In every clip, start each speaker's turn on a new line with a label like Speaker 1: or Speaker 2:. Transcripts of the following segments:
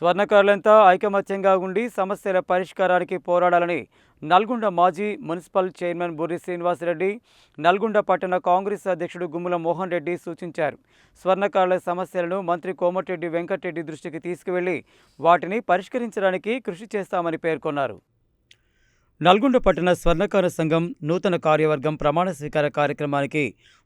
Speaker 1: స్వర్ణకారులంతా ఐకమత్యంగా ఉండి సమస్యల పరిష్కారానికి పోరాడాలని నల్గొండ మాజీ మున్సిపల్ చైర్మన్ బుర్రి శ్రీనివాసరెడ్డి నల్గొండ పట్టణ కాంగ్రెస్ అధ్యక్షుడు గుమ్మల మోహన్ రెడ్డి సూచించారు. స్వర్ణకారుల సమస్యలను మంత్రి కోమటిరెడ్డి వెంకటరెడ్డి దృష్టికి తీసుకువెళ్ళి వాటిని పరిష్కరించడానికి కృషి చేస్తామని పేర్కొన్నారు. నల్గొండ పట్టణ స్వర్ణకార సంఘం నూతన కార్యవర్గం ప్రమాణ స్వీకార కార్యక్రమానికి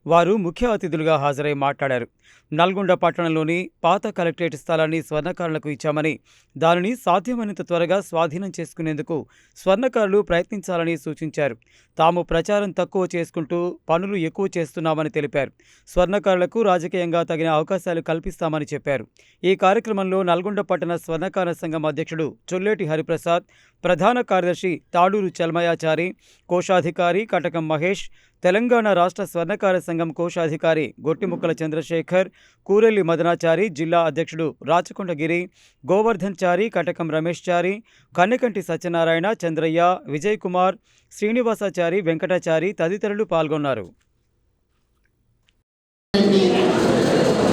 Speaker 1: వారు ముఖ్య అతిథులుగా హాజరై మాట్లాడారు. నల్గొండ పట్టణంలోని పాత కలెక్టరేట్ స్థలాన్ని స్వర్ణకారులకు ఇచ్చామని దానిని సాధ్యమైనంత త్వరగా స్వాధీనం చేసుకునేందుకు స్వర్ణకారులు ప్రయత్నించాలని సూచించారు. తాము ప్రచారం తక్కువ చేసుకుంటూ పనులు ఎక్కువ చేస్తున్నామని తెలిపారు. స్వర్ణకారులకు రాజకీయంగా తగిన అవకాశాలు కల్పిస్తామని చెప్పారు. ఈ కార్యక్రమంలో నల్గొండ పట్టణ స్వర్ణకార సంఘం అధ్యక్షుడు చొల్లేటి హరిప్రసాద్ ప్రధాన కార్యదర్శి తాడూరు చల్మయాచారి కోశాధికారి కటకం మహేష్ తెలంగాణ రాష్ట్ర స్వర్ణకార సంఘం కోశాధికారి గొట్టిముక్కల చంద్రశేఖర్ కూరెల్లి మదనాచారి జిల్లా అధ్యక్షుడు రాచకొండగిరి గోవర్ధన్ చారి కటకం రమేష్ చారి కన్నెకంటి సత్యనారాయణ చంద్రయ్య విజయ్ కుమార్ శ్రీనివాసాచారి వెంకటాచారి తదితరులు పాల్గొన్నారు.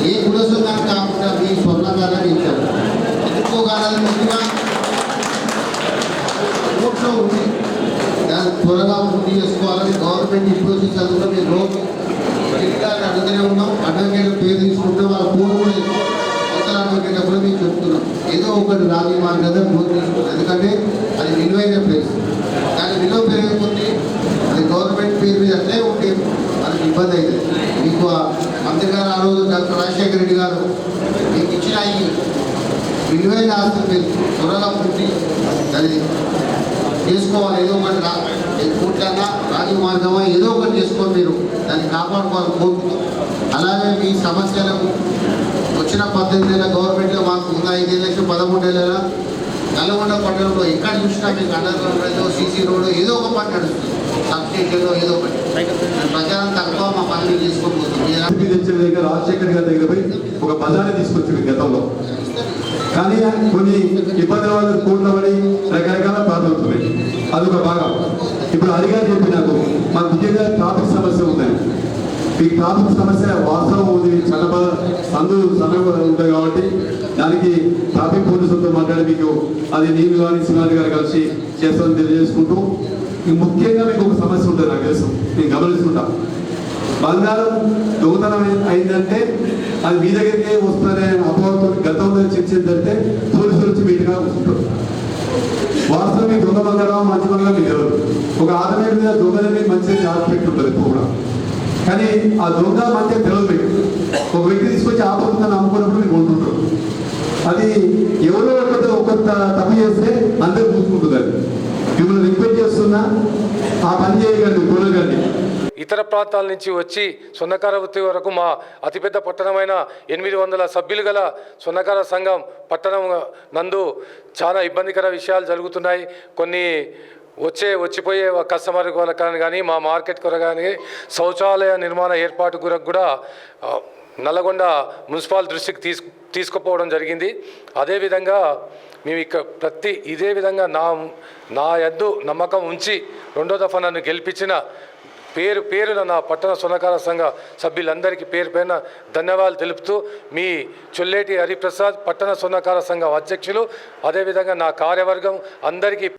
Speaker 2: ఏ గుణసుందరం కాకుండా మీ స్వర్ణకారాన్ని ఇచ్చారు కోర్టులో ఉంది త్వరగా పూర్తి చేసుకోవాలని గవర్నమెంట్ ఇప్పుడు చదువులో మేము రోజు అధికారులు అడుగుతూనే ఉన్నాం. అడ్వకేట్ పేరు తీసుకుంటే వాళ్ళ ఫోన్ కూడా అవతల అడ్వకేట్ మేము చెప్తున్నాం. ఏదో ఒకటి రాజీ మార్గంగా ఫోన్ తీసుకున్నాం ఎందుకంటే అది విలువైన ప్లేస్ దాని విలువ పెరిగిపోతే అది గవర్నమెంట్ పేరు మీద అట్లే ఉంటే మనకి ఇబ్బంది అవుతుంది మీకు ఆ మంత్రి గారు ఆ రోజు డాక్టర్ రాజశేఖర రెడ్డి గారు మీకు ఇచ్చిన ఈ విలువైన ఆస్తులు మీరు త్వరగా పుట్టి అది చేసుకోవాలి. ఏదో ఒకటి రా. కోట్లన్నా రాజు మార్గమా ఏదో ఒకటి చేసుకొని మీరు. దాన్ని కాపాడుకోవాలి కోరుకుంటాం అలాగే మీ సమస్యలకు వచ్చిన పద్దెనిమిది ఏళ్ళ గవర్నమెంట్లో మాకు ఉన్న ఐదు లక్షలు పదమూడు ఏళ్ళ నల్గొండ పట్టణంలో ఎక్కడ చూసినా మీకు అండర్ సీసీ రోడ్డు ఏదో ఒక పని నడుస్తుంది. సబ్స్టేషన్లో ఏదో ఒకటి. ప్రచారం తక్కువ మా పనులు చేసుకోబోతుంది
Speaker 3: తెచ్చిన దగ్గర రాజశేఖర్ గారి దగ్గర పోయి ఒక బజార్ని తీసుకొచ్చింది గతంలో. కానీ కొన్ని ఇబ్బంది వాళ్ళు కోట్ల పడి ఒక భాగం. ఇప్పుడు అడిగారు చెప్పి నాకు మాకు ముఖ్యంగా ట్రాఫిక్ సమస్య ఉన్నాయి ఈ ట్రాఫిక్ సమస్య వాస్తవం ఉంది చల్లబ సందు సన్నగా ఉంటుంది కాబట్టి దానికి ట్రాఫిక్ పోలీసులతో మాట్లాడి మీకు అది నేను కానీ సింహారి గారు కలిసి చేస్తామని తెలియజేసుకుంటూ ముఖ్యంగా మీకు ఒక సమస్య ఉంటుంది నాకు తెలుసు నేను గమనిస్తుంటా. బంగారం దొంగతనం అయిందంటే అది మీ దగ్గరికే వస్తారనే అపోహతో గతంలో చర్చిందంటే పోలీసులు వచ్చి మీటుగా వస్తుంటారు మీ దొంగ మంచి బంగారం మీకు తెలియదు ఒక ఆదమే మీద దొంగలని మంచి ఆస్పెక్ట్ ఉంటుంది ఎప్పుడు కూడా. కానీ ఆ దొంగ మంచిగా తెలియదు మీకు. ఒక వ్యక్తి తీసుకొచ్చి ఆపడుతుందని అమ్ముకున్నప్పుడు మీరు కొంటుంటారు. అది ఎవరో ఒకటి ఒక తప్పు చేస్తే అందరూ చూసుకుంటుంది అది మిమ్మల్ని రిక్వెస్ట్ చేస్తున్నా ఆ పని చేయకండి కొనకండి.
Speaker 4: ఇతర ప్రాంతాల నుంచి వచ్చి సొన్నకార వృత్తి వరకు మా అతిపెద్ద పట్టణమైన ఎనిమిది వందల సభ్యులు గల సొన్నకార సంఘం పట్టణం నందు చాలా ఇబ్బందికర విషయాలు జరుగుతున్నాయి. కొన్ని వచ్చే వచ్చిపోయే కస్టమర్ కొరకని కానీ మా మార్కెట్ కొరకు కానీ శౌచాలయ నిర్మాణ ఏర్పాటు కొరకు కూడా నల్లగొండ మున్సిపల్ దృష్టికి తీసు తీసుకుపోవడం జరిగింది. అదేవిధంగా మేము ఇక ప్రతి ఇదే విధంగా నా నా ఎద్దు నమ్మకం ఉంచి రెండో దఫా నన్ను గెలిపించిన పేరు పేరున నా పట్టణ సునకార సంఘ సభ్యులందరికీ పేరు పైన ధన్యవాదాలు తెలుపుతూ మీ చొల్లేటి హరిప్రసాద్ పట్టణ సున్నకార సంఘం అధ్యక్షులు అదేవిధంగా నా కార్యవర్గం అందరికీ